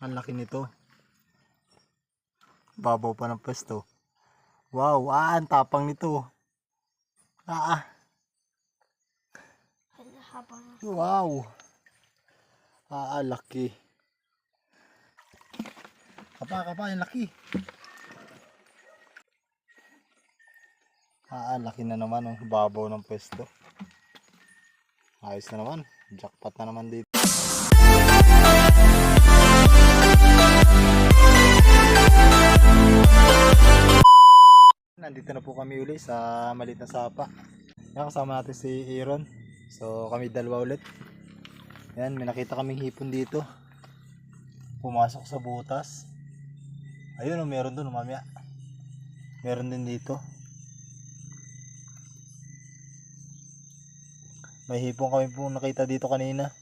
Ang laki nito. Babaw pa ng pwesto. Wow, ah, ang tapang nito. Ah, ah. Wow. Ah, ah, laki. Kapa, kapa, yung laki. Ah, ah, laki na naman ang babaw ng pwesto. Ayos na naman. Jackpot na naman dito. Nandito na po kami uli sa malit na sapa. Yan, kasama natin si Aaron. So kami dalawa ulit. Yan, may nakita kaming hipon dito. Pumasok sa butas. Ayun, oh, meron doon, mamaya. Meron din dito. May hipon kami po nakita dito kanina.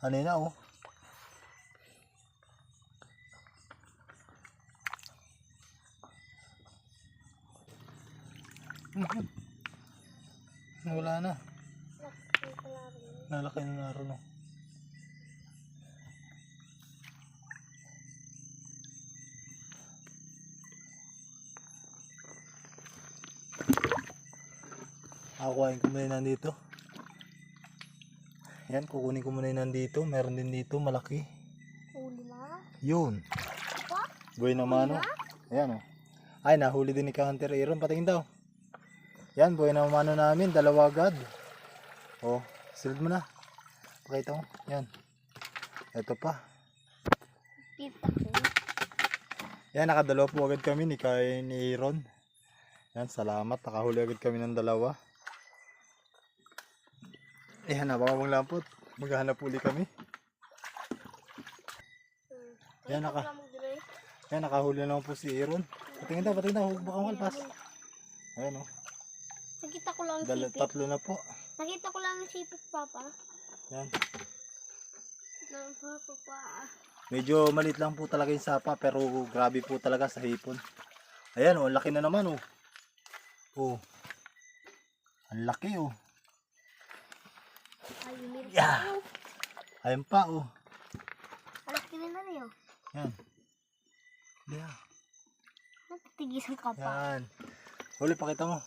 Kanina oh. Mhm. Wala na. Nalaki na naroon. no. Akuhain ko muna nandito. Yan, kukunin ko muna yung nandito. Meron din dito, malaki. huli na. Yun. Buhay na mano. Ayan oh. Ay, nahuli din ni Counter Aaron. Patingin daw. Yan, buhay na mano namin. Dalawa agad. Oh, silid mo na. Pakita mo. Yan. Ito pa. Ko. Yan, nakadalawa po agad kami ni kay ni Aaron. Yan, salamat. Nakahuli agad kami ng dalawa. Yan, napakabang lampot. Maghahanap uli kami. Yan, naka, yan, nakahuli na naman po si Aaron. Patingin daw, patingin daw. Huwag baka malpas. Ayan oh. Nakita ko lang ang Dala, sipit. tatlo na po. Nakita ko lang ang sipit, Papa. Yan. Ng Papa pa. Medyo malit lang po talaga yung sapa pero grabe po talaga sa hipon. Ayan oh, ang laki na naman oh. Oh. Ang laki oh. Yeah. pa. Ayan pa oh. Alas ka na niyo. Yan. Yeah. Natitigisan ka pa. Yan. Huli, pakita mo.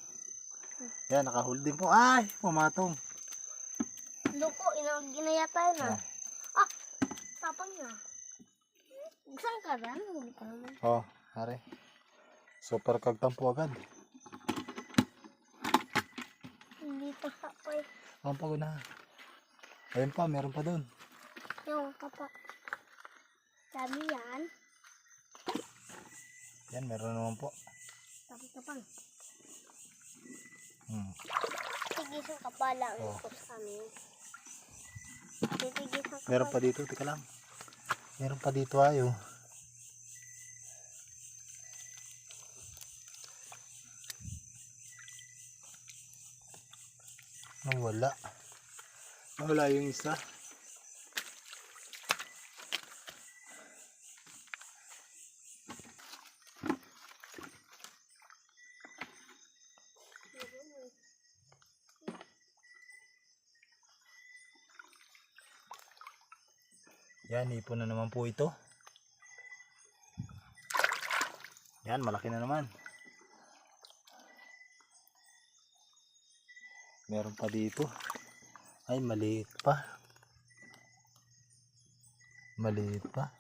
Yan, nakahuli din po. Ay, pumatong. Loko, ina ginaya tayo na. Ah, tapang na. Saan ka rin? Huli ka naman. Oh, pare. Super kagtampo agad. Hindi pa sa pa eh. Ang pagod na. Ayun pa, meron pa doon. Yung kapa. Sabi yan. Yan, meron naman po. Tapos tapang. Hmm. Tigisan ka pa lang Oh. oh. sa amin. Titigisan ka Meron pa dito, tika lang. Meron pa dito ayo. Nawala. Nawala yung isa. Yan, ipon na naman po ito. Yan, malaki na naman. Meron pa dito. Ay, maliit pa. Maliit pa.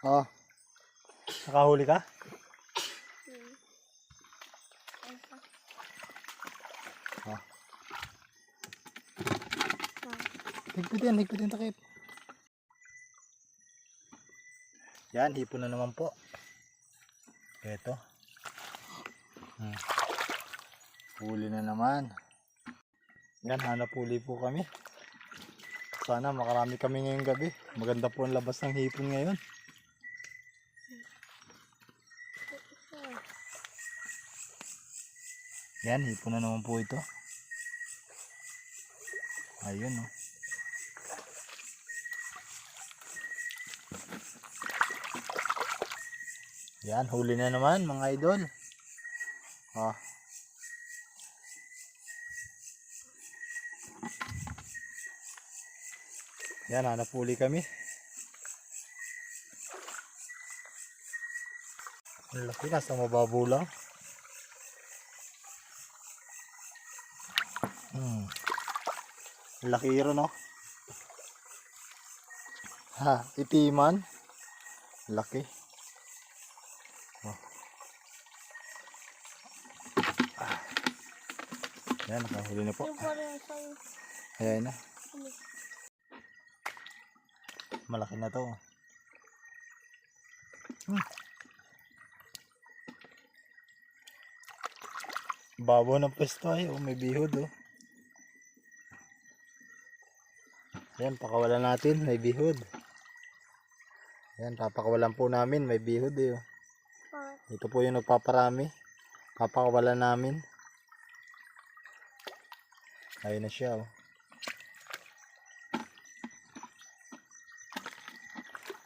Oh. Nakahuli ka? Hmm. Oh. Higpitin, higpitin takip. Yan, hipon na naman po. Ito. Hmm. Huli na naman. Yan, hanap huli po kami. Sana makarami kami ngayong gabi. Maganda po ang labas ng hipon ngayon. Yan, hipon na naman po ito. Ayun, oh. Yan, huli na naman mga idol. Oh. Yan, hanap uli kami. Ang laki, nasa mababaw lang. Hmm. Laki iro, no? Ha, itiman. Laki. Oh. Ah. Yan, nakahuli na po. Rin. Ayan na. Malaki na to. Hmm. Babaw ng pwesto ay, oh, may bihod oh. Yan, pakawalan natin, may bihod. Yan, papakawalan po namin, may bihod eh. Oh. Ito po yung nagpaparami. Papakawalan namin. Ayun na siya oh.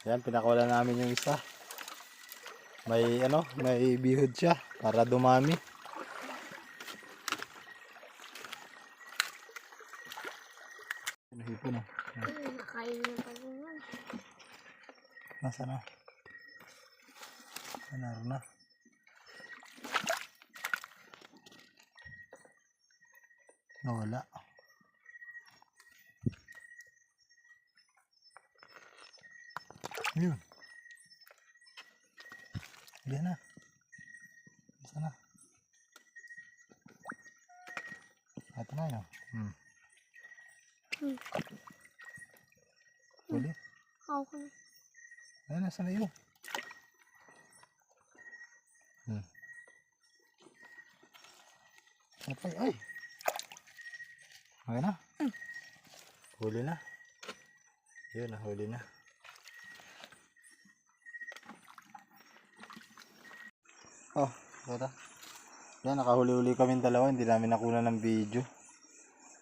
Yan, pinakawalan namin yung isa. May ano, may bihod siya para dumami. Ano oh. hmm, nakain na pa na? Naroon na. Nawala. Yun. Diyan na. Nasaan na? Ito na yun. Hmm. Hmm. Huli. Na. Ayun, nasa na yun. Hmm. Ay, ay. Okay na. Huli na. Yun, nahuli na. Oh, tara. Yan, nakahuli-huli kami dalawa. Hindi namin nakuna ng video.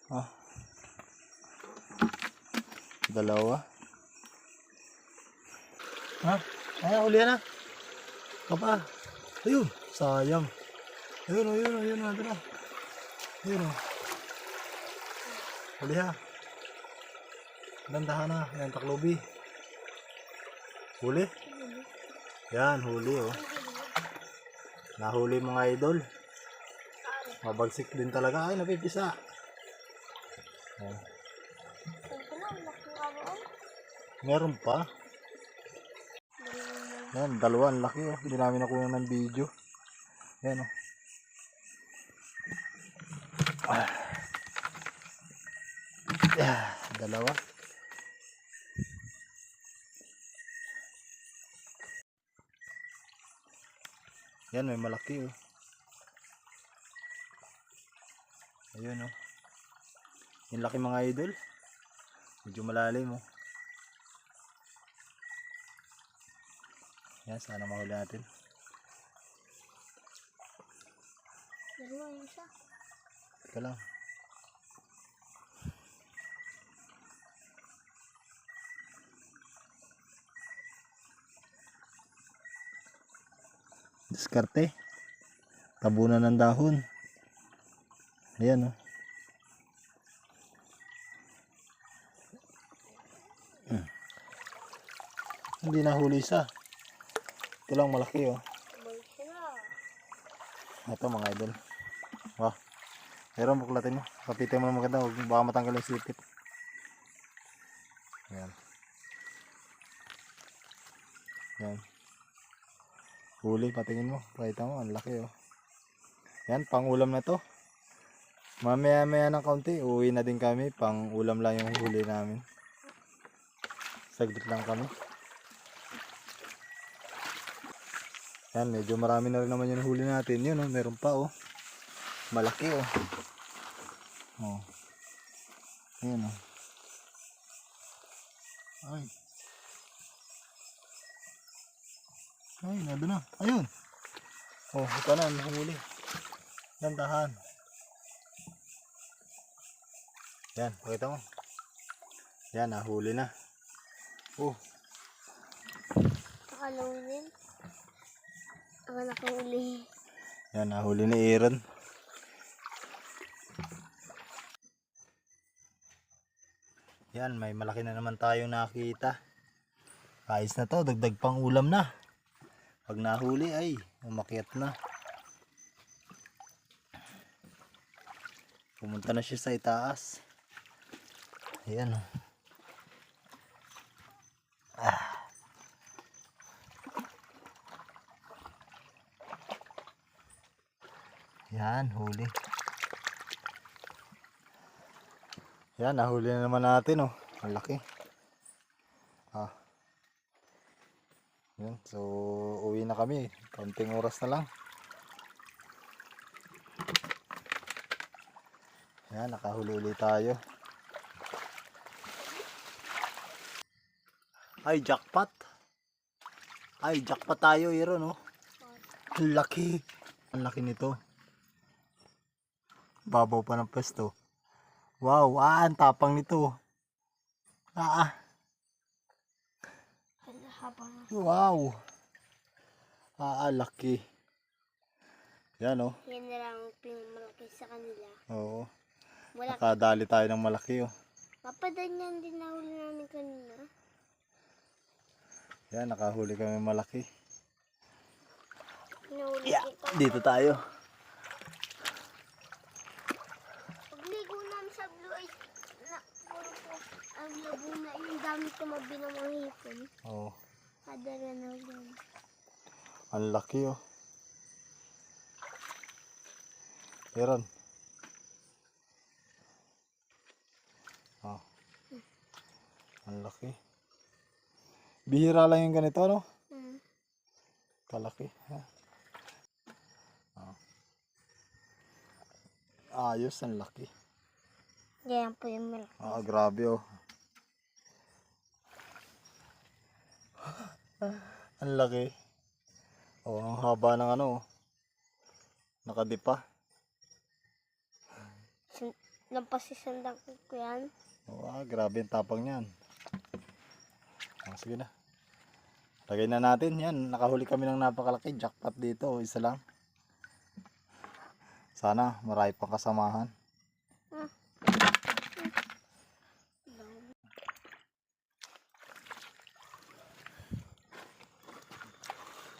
Oh. Dalawa. Ha? Ay, huli na. Papa. Ayun, sayang. Ayun, oh, ayun, oh, ayun, ayun, ayun. Ayun, oh. Huli ha. Dandahan na. Yan, taklobi. Huli? Yan, huli, oh. Nahuli mga idol. Mabagsik din talaga. Ay, napipisa. Meron pa. Yan, dalawa. Ang laki, oh. Hindi namin nakuha ng video. Yan, oh. Ah. Ah, dalawa. Yan, may malaki, oh. Ayun, oh. Yung laki mga idol. Medyo malalim, oh. Yan, sana mahuli natin. Dalawa yung isa. Ito lang. Diskarte. Tabunan ng dahon. Ayan oh. Hmm. Hindi nahuli isa. Ito lang malaki oh. Siya na. Ito mga idol. Wah. Pero buklatin mo. Kapitin mo na maganda. Baka matanggal yung. Yan. Huli, patingin mo. Pakita mo, ang laki oh. Yan, pang ulam na to. Mamaya maya ng kaunti, uwi na din kami. Pang ulam lang yung huli namin. Saglit lang kami. Yan, medyo marami na rin naman yung huli natin. Yun, oh, meron pa, oh. Malaki, oh. Oh. Ayan, oh. Ay. Ay, nado na. Ayun. Oh, ito na, nahuli. Dandahan. Yan, pakita mo. Yan, nahuli na. Oh, Nakalawin din. Ako nakahuli. Yan, nahuli ni Aaron. Yan, may malaki na naman tayong nakita. Ayos na to, dagdag pang ulam na. Pag nahuli ay, umakyat na. Pumunta na siya sa itaas. Ayan. oh. Yan, huli. Yan, nahuli na naman natin oh. Ang laki. Ah. Yan, so uwi na kami. Konting oras na lang. Yan, nakahuli ulit tayo. Ay, jackpot. Ay, jackpot tayo, Iro, no? Ang laki. Ang laki nito. Babaw pa ng pwesto. Wow, ah, ang tapang nito. Ah, ah. Habang Wow. Ah, ah, laki. Yan, oh. yan na lang ang pinagmalaki sa kanila. Oo. Wala Nakadali tayo ng malaki, oh. Papadanyan din nahuli namin kanina. Yan, nakahuli kami malaki. Nahuli Yeah, kita. dito tayo. Pagligo namin sa blue ay na, puro po ang labo na yung dami tumabi ng mga hipon. Oo. Kadara na ulan. Ang laki, oh. Meron. Oh. Ang laki. Bihira lang yung ganito, no? Hmm. Kalaki. Ha? Oh. Ayos, ang laki. Ganyan po yung malaki. Ah, grabe, oh. ang laki. Oh, ang haba ng ano, oh. Nakadipa. Lampas si sandang ko yan. Oh, ah, grabe ang tapang niyan. Oh, sige na. Lagay na natin. Yan, nakahuli kami ng napakalaki. Jackpot dito. Isa lang. Sana marami pang kasamahan.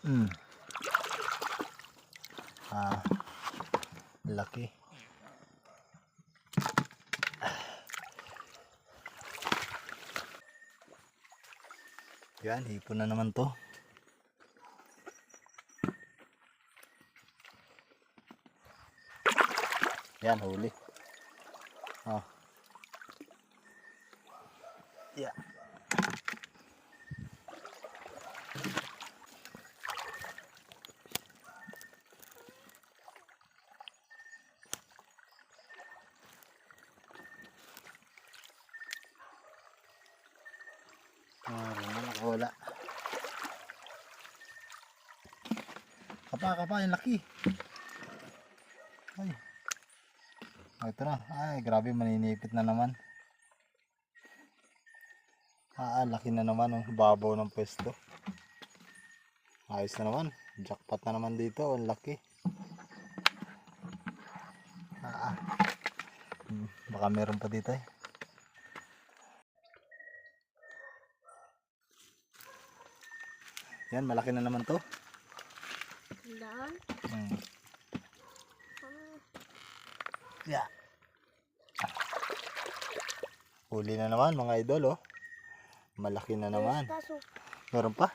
Hmm. Ah, laki. Yan, hipon na naman to. Yan, huli. Oh. Yeah. Ah, na nakawala. Kapa, kapa, yung laki. Ay. Oh, ito na. Ay, grabe, maninipit na naman. Ah, laki na naman, oh. Babaw ng pwesto. Ayos na naman. Jackpot na naman dito. Ang laki. Ah, ah. Hmm, baka meron pa dito eh. Yan, malaki na naman to. Hmm. Ah, Yeah. Huli na naman mga idol oh. Malaki na naman. Meron pa?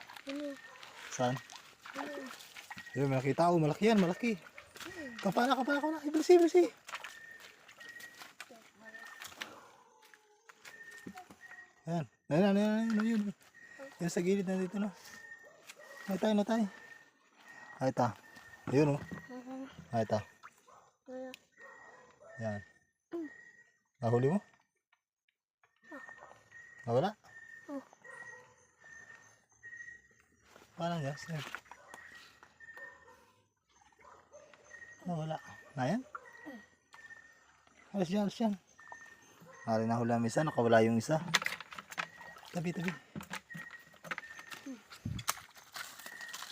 Saan? Ayun, nakita ko. Malaki yan, malaki. Kapala, kapala, kapala. Ibilisi, ibilisi. Ayan. Ayan, ayan, ayan, ayan, ayan. Yan sa gilid na dito, na tayo. Ay ta. Ayun, oh. Ay ta. ano, Yan. Nahuli mo? Nawala? Oh. Parang gas. Eh. Nawala. Na yan? Alas yan, alas yan. Nari na hula ang isa, nakawala yung isa. Tabi, tabi.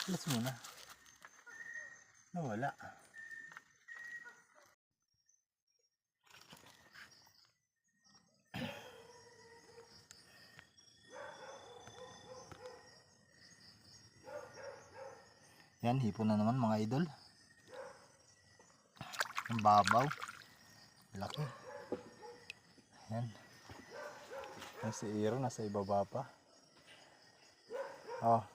Alas muna wala. Yan hipon na naman mga idol. Ang babaw. Laki. Yan nasa iro nasa ibaba pa. Oh.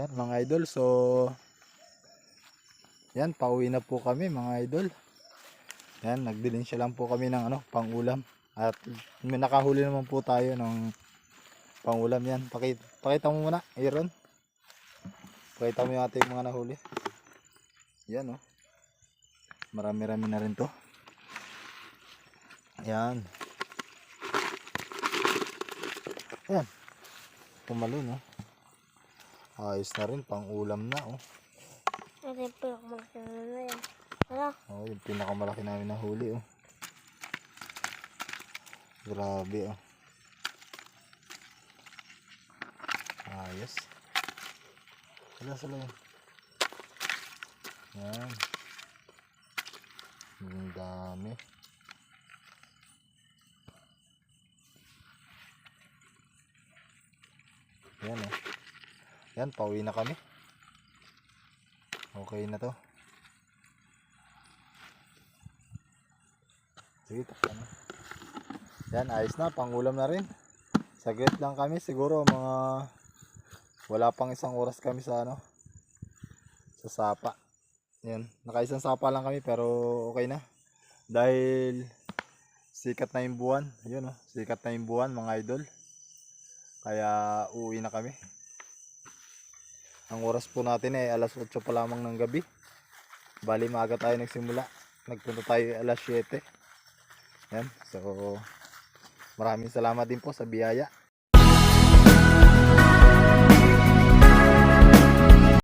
Yan mga idol, so yan, pauwi na po kami mga idol. Yan, nagbilin siya lang po kami ng ano, pangulam. At may nakahuli naman po tayo ng pangulam yan. Pakita, pakita mo muna, Aaron. Pakita mo yung ating mga nahuli. Yan oh. Marami-rami na rin to. Yan. Yan. Pumalun oh. Ayos na rin, pang ulam na oh. Ito yung pinakamalaki na yan. Ano? Oh, yung pinakamalaki namin na huli oh. Grabe oh. Ayos. Sala sala yun. Yan. Ang dami. Yan oh. Yan, pauwi na kami. Okay na to. Sige, na. Yan, ayos na. Pangulam na rin. Saglit lang kami. Siguro mga wala pang isang oras kami sa ano sa sapa. Yan. Nakaisang sapa lang kami pero okay na. Dahil sikat na yung buwan. Yun oh. Sikat na yung buwan mga idol. Kaya uuwi na kami. Ang oras po natin ay alas 8 pa lamang ng gabi. Bali maaga tayo nagsimula. Nagpunta tayo alas 7. Yan. So, maraming salamat din po sa biyaya.